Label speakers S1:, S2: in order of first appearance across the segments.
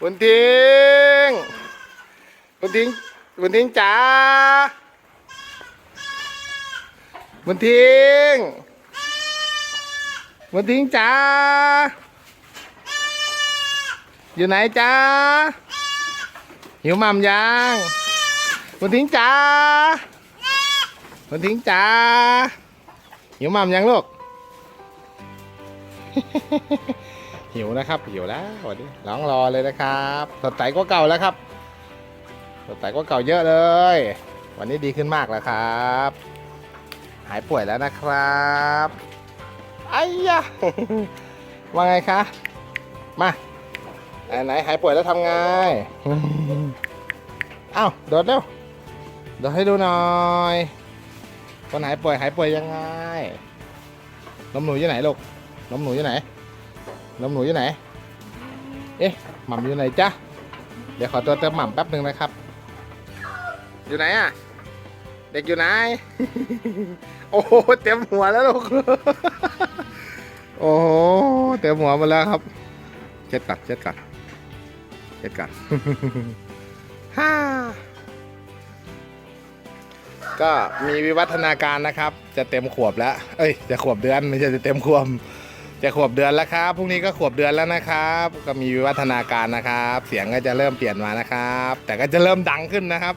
S1: บุญทิ้งบุญทิ้งบุญทิ้งจ๋าบุญทิ้งบุญทิ้งจ๋าอยู่ไหนจ๋าหิวหม่ำยังบุญทิ้งจ๋าบุญทิ้งจ๋าหิวหม่ำยังลูก หิวนะครับหิวแล้ววันนี้ร้องรอเลยนะครับสดใสกว่าเก่าแล้วครับสดใสกว่าเก่าเยอะเลย วันนี้ดีขึ้นมากแล้วครับ หายป่วยแล้วนะครับไอ้ยะว่าไงคะมาไหนไหนหายป่วยแล้วทำไงเอ้าโดดเร็วโดดให้ดูหน่อยคนหายป่วยหายป่วยยังไงนมหนูอยู่ไหนลูกนมหนูอยู่ไหน นมหนูอยู่ไหน เอ๊ะหม่ำอยู่ไหนจ๊ะ เดี๋ยวขอตัวเติมหม่ำแป๊บหนึ่งนะครับ อยู่ไหนอะ เด็กอยู่ไหน โอ้โหเต็มหัวแล้วลูก โอ้โหเต็มหัวหมาแล้วครับ เช็ดก่อนเช็ดก่อนเช็ดก่อนฮ่าก็มีวิวัฒนาการนะครับ จะเต็มขวบแล้ว เอ้ย จะขวบเดือนไม่ใช่จะเต็มขวบ จะขวบเดือนแล้วครับ พรุ่งนี้ก็ขวบเดือนแล้วนะครับ ก็มีวิวัฒนาการนะครับ เสียงก็จะเริ่มเปลี่ยนมานะครับ แต่ก็จะเริ่มดังขึ้นนะครับ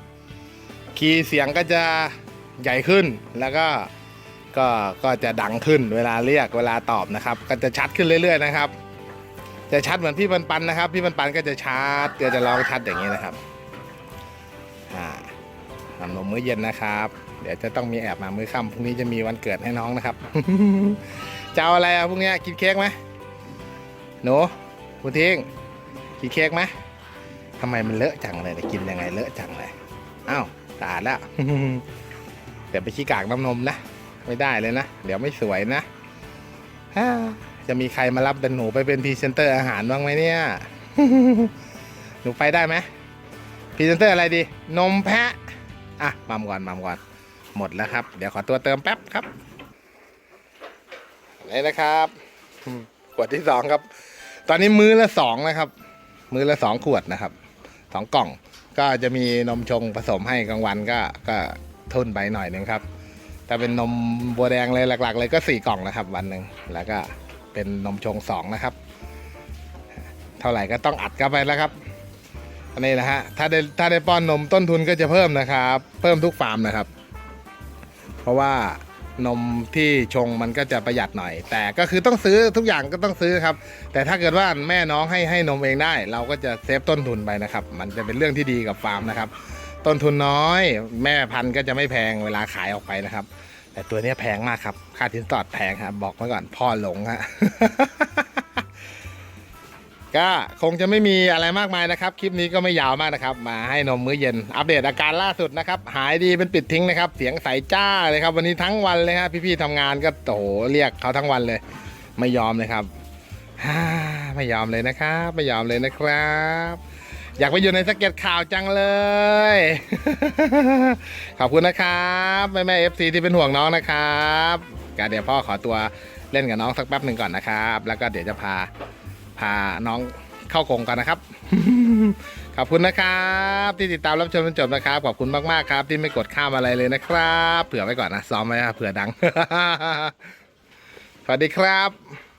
S1: คีย์เสียงก็จะใหญ่ขึ้น แล้วก็ก็ก็จะดังขึ้น เวลาเรียกเวลาตอบนะครับ ก็จะชัดขึ้นเรื่อย ๆ นะครับ จะชัดเหมือนพี่ปันปันนะครับ พี่ปันปันก็จะชัดก็จะร้องชัดอย่างนี้นะครับ อ่า ทำนมมื้อเย็นนะครับ เดี๋ยวจะต้องมีแอบมามื้อค่ำพรุ่งนี้จะมีวันเกิดให้น้องนะครับ จะเอาอะไรอะพรุ่งนี้กินเค้กไหมหนูคุณทิ้งกินเค้กไหมทำไมมันเลอะจังเลยกินยังไงเลอะจังเลยอ้าวสะอาดแล้วเดี๋ยวไปขี้กากน้ำนมนะไม่ได้เลยนะ เดี๋ยวไม่สวยนะฮ่าจะมีใครมารับเป็นหนูไปเป็นพรีเซนเตอร์อาหารบ้างไหมเนี่ย หนูไปได้ไหมพรีเซนเตอร์อะไรดี นมแพะ อะมัมก่อนมัมก่อนหมดแล้วครับ เดี๋ยวขอตัวเติมแป๊บครับนี่นะครับขวดที่สองครับ ตอนนี้มื้อละสองนะครับ มื้อละสองขวดนะครับสองกล่องก็จะมีนมชงผสมให้กลางวันก็ก็ทุนไปหน่อยหนึ่งครับถ้าเป็นนมบัวแดงเลยหลัก ๆ เลยก็สี่กล่องนะครับ วันหนึ่งแล้วก็เป็นนมชงสองนะครับ เท่าไหร่ก็ต้องอัดเข้าไปแล้วครับ อันนี้นะฮะถ้าได้ถ้าได้ป้อนนมต้นทุนก็จะเพิ่มนะครับ เพิ่มทุกฟาร์มนะครับ เพราะว่านมที่ชงมันก็จะประหยัดหน่อย แต่ก็คือต้องซื้อทุกอย่างก็ต้องซื้อครับ แต่ถ้าเกิดว่าแม่น้องให้ให้นมเองได้ เราก็จะเซฟต้นทุนไปนะครับ มันจะเป็นเรื่องที่ดีกับฟาร์มนะครับ ต้นทุนน้อย แม่พันธุ์ก็จะไม่แพงเวลาขายออกไปนะครับ แต่ตัวนี้แพงมากครับ ค่าสินสอดแพงครับบอกไว้ก่อนพ่อหลงฮะ ก็คงจะไม่มีอะไรมากมายนะครับ คลิปนี้ก็ไม่ยาวมากนะครับ มาให้นมมื้อเย็น อัปเดตอาการล่าสุดนะครับ หายดีเป็นปิดทิ้งนะครับ เสียงใสจ้าเลยครับ วันนี้ทั้งวันเลยครับพี่ๆทำงานก็โตเรียกเขาทั้งวันเลย ไม่ยอมเลยครับไม่ยอมเลยนะครับ ไม่ยอมเลยนะครับ อยากไปอยู่ในสเก็ตข่าวจังเลย ขอบคุณนะครับแม่แม่เอฟซีที่เป็นห่วงน้องนะครับก็เดี๋ยวพ่อขอตัวเล่นกับน้องสักแป๊บหนึ่งก่อนนะครับ แล้วก็เดี๋ยวจะพา พาน้องเข้ากงกันนะครับ ขอบคุณนะครับ ที่ติดตามรับชมจนจบนะครับ ขอบคุณมากๆครับ ที่ไม่กดข้ามอะไรเลยนะครับ เผื่อไว้ก่อนนะซ้อมไว้นะเผื่อดัง สวัสดีครับ